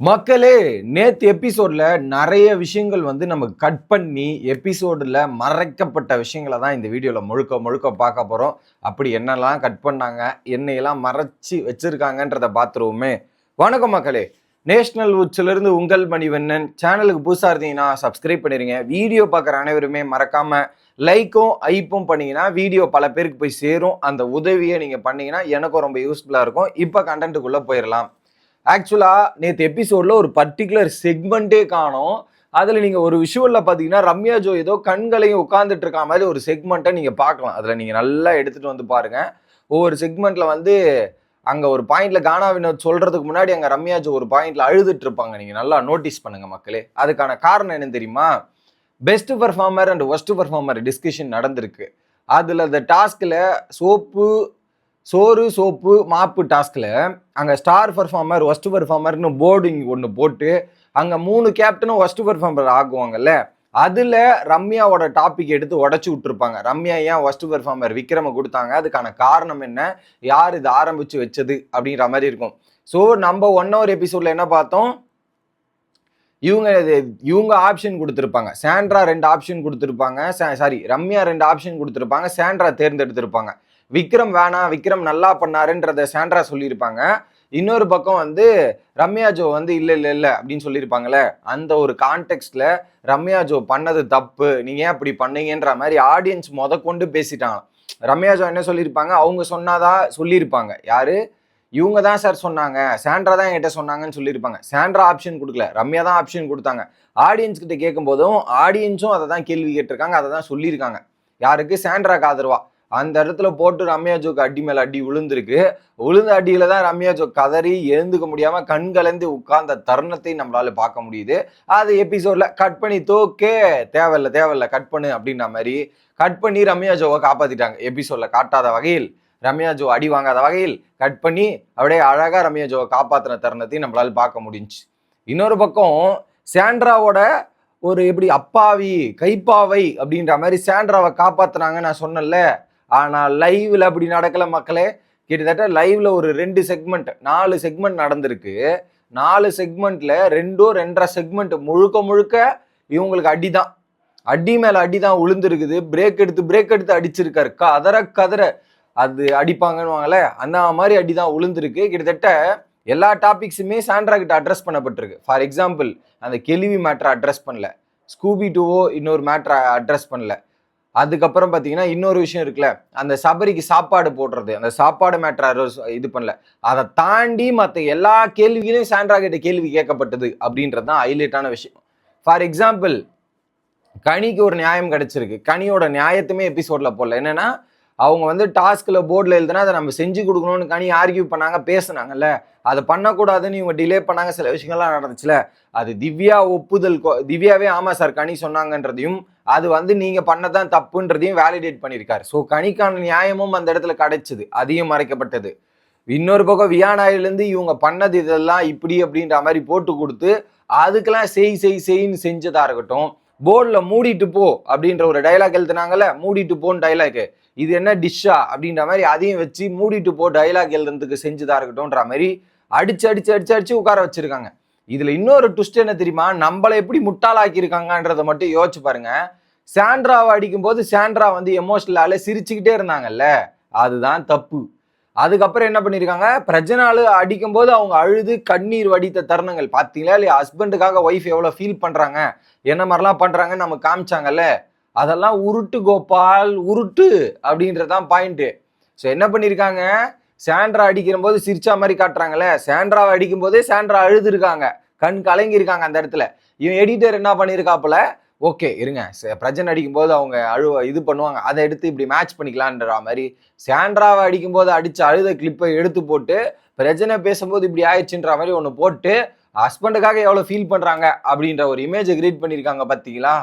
மக்களே நேற்று எபிசோடில் நிறைய விஷயங்கள் வந்து நம்ம கட் பண்ணி எபிசோடில் மறைக்கப்பட்ட விஷயங்களை தான் இந்த வீடியோவில் முழுக்க முழுக்க பார்க்க போகிறோம் அப்படி என்னெல்லாம் கட் பண்ணாங்க என்னையெல்லாம் மறைச்சி வச்சுருக்காங்கன்றத பார்த்துருவோமே. வணக்கம் மக்களே. நேஷனல் உச்சிலிருந்து உங்கள் மணிவண்ணன். சேனலுக்கு புதுசாக இருந்தீங்கன்னா சப்ஸ்கிரைப் பண்ணிடுங்க வீடியோ பார்க்குற அனைவருமே மறக்காமல் லைக்கும் ஐப்பும் பண்ணீங்கன்னா வீடியோ பல பேருக்கு போய் சேரும். அந்த உதவியை நீங்கள் பண்ணீங்கன்னா எனக்கும் ரொம்ப யூஸ்ஃபுல்லாக இருக்கும். இப்போ கண்டென்ட்டுக்குள்ளே போயிடலாம் ஆக்சுவலாக நேற்று எபிசோடில் ஒரு பர்டிகுலர் செக்மெண்ட்டே காணும். அதில் நீங்கள் ஒரு விஷுவலில் பார்த்தீங்கன்னா ரம்யா ஜோ ஏதோ கண்களையும் உட்காந்துட்டு இருக்க மாதிரி ஒரு செக்மெண்ட்டை நீங்கள் பார்க்கலாம். அதில் நீங்கள் நல்லா எடுத்துகிட்டு வந்து பாருங்கள் ஒவ்வொரு செக்மெண்ட்டில் வந்து அங்கே ஒரு பாயிண்ட்டில் கானா வினோத் சொல்கிறதுக்கு முன்னாடி அங்கே ரம்யா ஜோ ஒரு பாயிண்ட்டில் அழுதுட்டு இருப்பாங்க. நீங்கள் நல்லா நோட்டீஸ் பண்ணுங்கள் மக்களே. அதுக்கான காரணம் என்னன்னு தெரியுமா? Best performer and worst performer discussion நடந்திருக்கு. அதில் அந்த டாஸ்கில் சோப்பு சோறு சோப்பு மாப்பு டாஸ்கில் அங்கே ஸ்டார் பர்ஃபார்மர் ஒஸ்ட் பர்ஃபார்மர்னு போர்டிங் ஒன்று போட்டு அங்கே மூணு கேப்டனும் ஒஸ்ட் பர்ஃபார்மர் ஆக்குவாங்கல்ல அதில் ரம்யாவோட டாபிக் எடுத்து உடச்சி விட்டுருப்பாங்க. ரம்யா ஏன் ஒஸ்ட் பெர்ஃபார்மர் விக்ரம கொடுத்தாங்க? அதுக்கான காரணம் என்ன? யார் இது ஆரம்பித்து வச்சது? அப்படின்ற மாதிரி இருக்கும். ஸோ நம்ம ஒன் ஹவர் எபிசோடில் என்ன பார்த்தோம்? இவங்க இது- இவங்க ஆப்ஷன் கொடுத்துருப்பாங்க. சாண்ட்ரா ரெண்டு ஆப்ஷன் கொடுத்துருப்பாங்க. சாரி ரம்யா ரெண்டு ஆப்ஷன் கொடுத்துருப்பாங்க. சாண்ட்ரா தேர்ந்தெடுத்திருப்பாங்க. விக்ரம் வேணாம் விக்ரம் நல்லா பண்ணாருன்றத சாண்ட்ரா சொல்லியிருப்பாங்க. இன்னொரு பக்கம் வந்து ரம்யா ஜோ வந்து இல்லை இல்லை இல்லை அப்படின்னு சொல்லியிருப்பாங்கல்ல. அந்த ஒரு கான்டெக்ட்ல ரம்யா ஜோ பண்ணது தப்பு நீங்கள் ஏன் அப்படி பண்ணீங்கன்ற மாதிரி ஆடியன்ஸ் முத கொண்டு பேசிட்டாங்க. ரம்யா ஜோ என்ன சொல்லியிருப்பாங்க? அவங்க சொன்னாதான் சொல்லியிருப்பாங்க. யாரு? இவங்க தான் சார் சொன்னாங்க. சாண்ட்ரா தான் என்கிட்ட சொன்னாங்கன்னு சொல்லியிருப்பாங்க. சாண்ட்ரா ஆப்ஷன் கொடுக்கல. ரம்யா தான் ஆப்ஷன் கொடுத்தாங்க. ஆடியன்ஸ் கிட்ட கேட்கும் போதும் ஆடியன்ஸும் அதை தான் கேள்வி கேட்டிருக்காங்க அதை தான் சொல்லியிருக்காங்க. யாருக்கு? சாண்ட்ராக்கு ஆதரவா. அந்த இடத்துல போட்டு ரம்யா ஜோக்கு அடி மேல அடி விழுந்திருக்கு. விழுந்த அடியில தான் ரம்யா ஜோ கதறி எழுந்துக்க முடியாம கண் கலந்து உட்கார்ந்த தருணத்தை நம்மளால பார்க்க முடியுது. அது எபிசோட்ல கட் பண்ணி தோக்கே தேவையில்ல தேவையில்ல கட் பண்ணு அப்படின்ற மாதிரி கட் பண்ணி ரம்யா ஜோவை காப்பாத்திட்டாங்க. எபிசோட்ல காட்டாத வகையில் ரம்யா ஜோ அடி வாங்காத வகையில் கட் பண்ணி அப்படியே அழகா ரம்யா ஜோவை காப்பாத்தின தருணத்தையும் நம்மளால பார்க்க முடிஞ்சுச்சு. இன்னொரு பக்கம் சாண்ட்ராவோட ஒரு எப்படி அப்பாவி கைப்பாவை அப்படின்ற மாதிரி சாண்ட்ராவை காப்பாத்துனாங்க நான் சொன்னேன்ல ஆனால் லைவ்ல அப்படி நடக்கல மக்களே. கிட்டத்தட்ட லைவ்ல ஒரு ரெண்டு செக்மெண்ட் நாலு செக்மெண்ட் நடந்திருக்கு. நாலு செக்மெண்ட்ல ரெண்டோ ரெண்டரை செக்மெண்ட் முழுக்க முழுக்க இவங்களுக்கு அடிதான். அடி மேல அடிதான் உளுந்துருக்குது. பிரேக் எடுத்து பிரேக் எடுத்து அடிச்சிருக்காரு. கதற கதற. அது அடிப்பாங்கன்னு அந்த மாதிரி அடிதான் உளுந்துருக்கு. கிட்டத்தட்ட எல்லா டாபிக்ஸுமே சாண்ட்ரா கிட்ட அட்ரஸ் பண்ணப்பட்டிருக்கு. ஃபார் எக்ஸாம்பிள் அந்த கேள்வி மேட்ரை அட்ரஸ் பண்ணல. ஸ்கூபி டூவோ இன்னொரு மேட்ரை அட்ரஸ் பண்ணல. அதுக்கப்புறம் பார்த்தீங்கன்னா இன்னொரு விஷயம் இருக்குல்ல அந்த சபரிக்கு சாப்பாடு போடுறது அந்த சாப்பாடு மேட்ரை இது பண்ணல. அதை தாண்டி மற்ற எல்லா கேள்விகளையும் சாண்ட்ரா கிட்ட கேள்வி கேட்கப்பட்டது அப்படின்றது தான் ஹைலைட்டான விஷயம். ஃபார் எக்ஸாம்பிள் கனிக்கு ஒரு நியாயம் கிடைச்சிருக்கு. கனியோட நியாயத்துமே எபிசோட்ல போடல. என்னன்னா அவங்க வந்து டாஸ்கில் போர்டில் எழுதுனா அதை நம்ம செஞ்சு கொடுக்கணும்னு கனி ஆர்கியூ பண்ணாங்க பேசுனாங்கல்ல. அதை பண்ணக்கூடாதுன்னு இவங்க டிலே பண்ணாங்க சில விஷயங்கள்லாம் நடந்துச்சுல அது திவ்யா ஒப்புதல் திவ்யாவே ஆமாம் சார் கனி சொன்னாங்கன்றதையும் அது வந்து நீங்க பண்ணதான் தப்புன்றதையும் வேலிடேட் பண்ணியிருக்காரு. ஸோ கணிக்கான நியாயமும் அந்த இடத்துல கிடைச்சது. அதையும் மறைக்கப்பட்டது. இன்னொரு பக்கம் வியானாயிலேருந்து இவங்க பண்ணது இதெல்லாம் இப்படி அப்படின்ற மாதிரி போட்டு கொடுத்து அதுக்கெல்லாம் செய் செய் செய்ன்னு செஞ்சதா இருக்கட்டும் போர்டில் மூடிட்டு போ அப்படின்ற ஒரு டைலாக் எழுதுனாங்கல்ல மூடிட்டு போன்னு டைலாக் இது என்ன டிஷ்ஷா அப்படின்ற மாதிரி அதையும் வச்சு மூடிட்டு போ டைலாக் எழுதுறதுக்கு செஞ்சதாக இருக்கட்டும்ன்ற மாதிரி அடிச்சு அடிச்சு அடிச்சு அடிச்சு உட்கார வச்சிருக்காங்க. இதுல இன்னொரு ட்விஸ்ட் என்ன தெரியுமா? நம்மளை எப்படி முட்டாளாக்கி இருக்காங்கன்றத மட்டும் யோசிச்சு பாருங்க. சாண்ட்ராவை அடிக்கும்போது சாண்ட்ரா வந்து எமோஷனலால சிரிச்சுக்கிட்டே இருந்தாங்கல்ல? அதுதான் தப்பு. அதுக்கப்புறம் என்ன பண்ணியிருக்காங்க? பிரஜனாலு அடிக்கும்போது அவங்க அழுது கண்ணீர் வடித்த தருணங்கள். பார்த்தீங்களா இல்லையா? ஹஸ்பண்டுக்காக ஒய்ஃப் எவ்வளோ ஃபீல் பண்ணுறாங்க என்ன மாதிரிலாம் பண்ணுறாங்கன்னு நம்ம காமிச்சாங்கல்ல? அதெல்லாம் உருட்டு கோபால் உருட்டு அப்படின்றதான் பாயிண்ட்டு ஸோ என்ன பண்ணியிருக்காங்க? சாண்ட்ரா அடிக்கிற போது சிரிச்சா மாதிரி காட்டுறாங்கல்ல சாண்ட்ராவை அடிக்கும் போதே சாண்ட்ரா அழுதுருக்காங்க. கண் கலங்கியிருக்காங்க அந்த இடத்துல. இவன் எடிட்டர் என்ன பண்ணியிருக்காப்புல ஓகே இருங்க. ச- பிரஜன் அடிக்கும்போது அவங்க அழுவ இது பண்ணுவாங்க. அதை எடுத்து இப்படி மேட்ச் பண்ணிக்கலான்ற மாதிரி சாண்ட்ராவை அடிக்கும்போது அடிச்ச அழுத கிளிப்பை எடுத்து போட்டு பிரஜனை பேசும்போது இப்படி ஆயிடுச்சுன்ற மாதிரி ஒன்று போட்டு ஹஸ்பண்டுக்காக எவ்வளோ ஃபீல் பண்ணுறாங்க அப்படின்ற ஒரு இமேஜை கிரியேட் பண்ணியிருக்காங்க பார்த்தீங்களா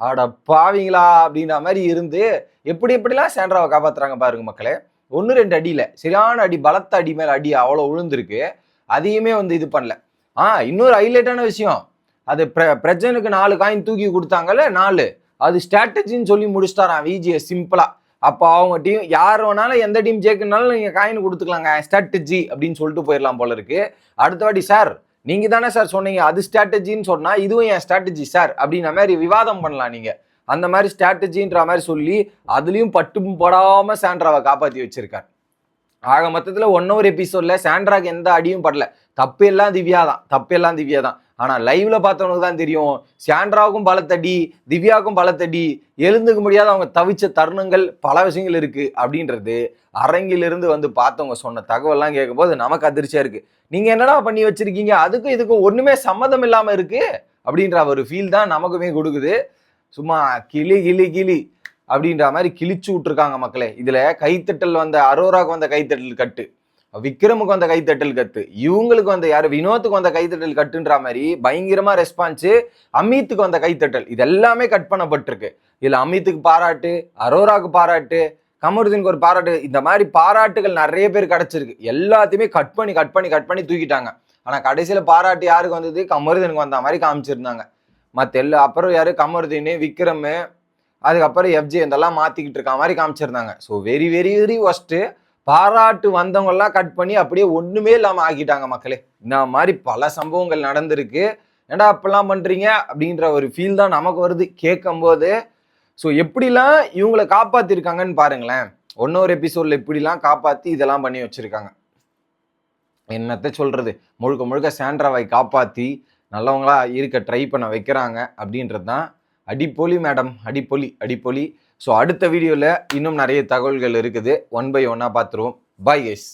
அட பாவீங்களா! அப்படின்ற மாதிரி இருந்து எப்படி எப்படிலாம் சாண்ட்ராவை காப்பாற்றுறாங்க பாருங்க மக்களே. ஒன்று ரெண்டு அடியில். சரியான அடி பலத்த அடி மேலே அடி அவ்வளோ விழுந்திருக்கு அதையுமே வந்து இது பண்ணல. ஆ இன்னொரு ஹைலைட்டான விஷயம். அது பிர பிரஜனுக்கு நாலு காயின் தூக்கி கொடுத்தாங்கல்ல நாலு. அது ஸ்ட்ராட்டஜின்னு சொல்லி முடிச்சிட்டாராம் விஜிஎஸ் சிம்பிளாக அப்போ அவங்க டீம் யார் வேணாலும் எந்த டீம் ஜெயிக்கணுனாலும் நீங்கள் காயின் கொடுத்துக்கலாங்க ஸ்ட்ராட்டஜி அப்படின்னு சொல்லிட்டு போயிடலாம் போல இருக்கு. அடுத்த வாட்டி சார் நீங்கள் தானே சார் சொன்னீங்க அது ஸ்ட்ராட்டஜின்னு சொன்னால் இதுவும் என் ஸ்ட்ராட்டஜி சார் அப்படின்ற மாதிரி விவாதம் பண்ணலாம் நீங்கள் அந்த மாதிரி ஸ்ட்ராட்டஜின்ற மாதிரி சொல்லி அதுலேயும் பட்டும் படாமல் சாண்ட்ராவை காப்பாற்றி வச்சிருக்கார். ஆக மொத்தத்தில் ஒன் ஹவர் எபிசோட்ல சாண்ட்ராக்கு எந்த அடியும் படல. தப்பு எல்லாம் திவ்யா தான் தப்பு எல்லாம் திவ்யா தான். ஆனால் லைவ்ல பார்த்தவனுக்கு தான் தெரியும் சாண்ட்ராவுக்கும் பலத்தடி திவ்யாவுக்கும் பலத்தடி எழுந்துக்க முடியாத அவங்க தவிச்ச தருணங்கள் பல விஷயங்கள் இருக்கு அப்படின்றது அரங்கிலிருந்து வந்து பார்த்தவங்க சொன்ன தகவல்லாம் கேட்கும்போது நமக்கு அதிர்ச்சியா இருக்கு. நீங்க என்னடா பண்ணி வச்சிருக்கீங்க? அதுக்கும் இதுக்கும் ஒண்ணுமே சம்மதம் இல்லாம இருக்கு அப்படின்ற ஒரு ஃபீல் தான் நமக்குமே கொடுக்குது. சும்மா கிளி கிளி கிளி அப்படின்ற மாதிரி கிழிச்சு விட்டுருக்காங்க மக்களே. இதில் கைத்தட்டல் வந்த அரோராவுக்கு வந்த கைத்தட்டல் கட்டு. விக்ரமுக்கு வந்த கைத்தட்டல் கட்டு இவங்களுக்கு வந்த யார்? வினோத்துக்கு வந்த கைத்தட்டல் கட்டுன்ற மாதிரி பயங்கரமா ரெஸ்பான்ஸு அமித்துக்கு வந்த கைத்தட்டல். இது எல்லாமே கட் பண்ணப்பட்டிருக்கு. இதில் அமித்துக்கு பாராட்டு அரோராவுக்கு பாராட்டு கமருதீனுக்கு ஒரு பாராட்டு இந்த மாதிரி பாராட்டுகள் நிறைய பேர் கிடச்சிருக்கு. எல்லாத்தையுமே கட் பண்ணி கட் பண்ணி கட் பண்ணி தூக்கிட்டாங்க. ஆனால் கடைசியில் பாராட்டு யாருக்கு வந்தது? கமருதனுக்கு வந்த மாதிரி காமிச்சிருந்தாங்க. மற்ற எல்லா அப்புறம் யார்? கமருதீனு விக்ரமு அதுக்கப்புறம் எஃப்ஜே இதெல்லாம் மாற்றிக்கிட்டு இருக்க மாதிரி காமிச்சிருந்தாங்க. So very very very worst பாராட்டு வந்தவங்கெல்லாம் கட் பண்ணி அப்படியே ஒன்றுமே இல்லாமல் ஆக்கிட்டாங்க மக்களே. இந்த மாதிரி பல சம்பவங்கள் நடந்திருக்கு. ஏன்டா அப்பெல்லாம் பண்ணுறீங்க அப்படின்ற ஒரு ஃபீல் தான் நமக்கு வருது. கேட்கும்போது ஸோ எப்படிலாம் இவங்களை காப்பாற்றிருக்காங்கன்னு பாருங்களேன். ஒன்னொரு எபிசோட்ல இப்படிலாம் காப்பாற்றி இதெல்லாம் பண்ணி வச்சுருக்காங்க. என்னத்த சொல்கிறது முழுக்க முழுக்க சாண்ட்ராவை காப்பாற்றி நல்லவங்களா இருக்க ட்ரை பண்ண வைக்கிறாங்க அப்படின்றது தான் அடிப்பொலி மேடம் அடிப்பொலி அடிப்பொலி. ஸோ அடுத்த வீடியோவில் இன்னும் நிறைய தகவல்கள் இருக்குது. ஒன் பை ஒன்னாக பார்த்துருவோம். Bye guys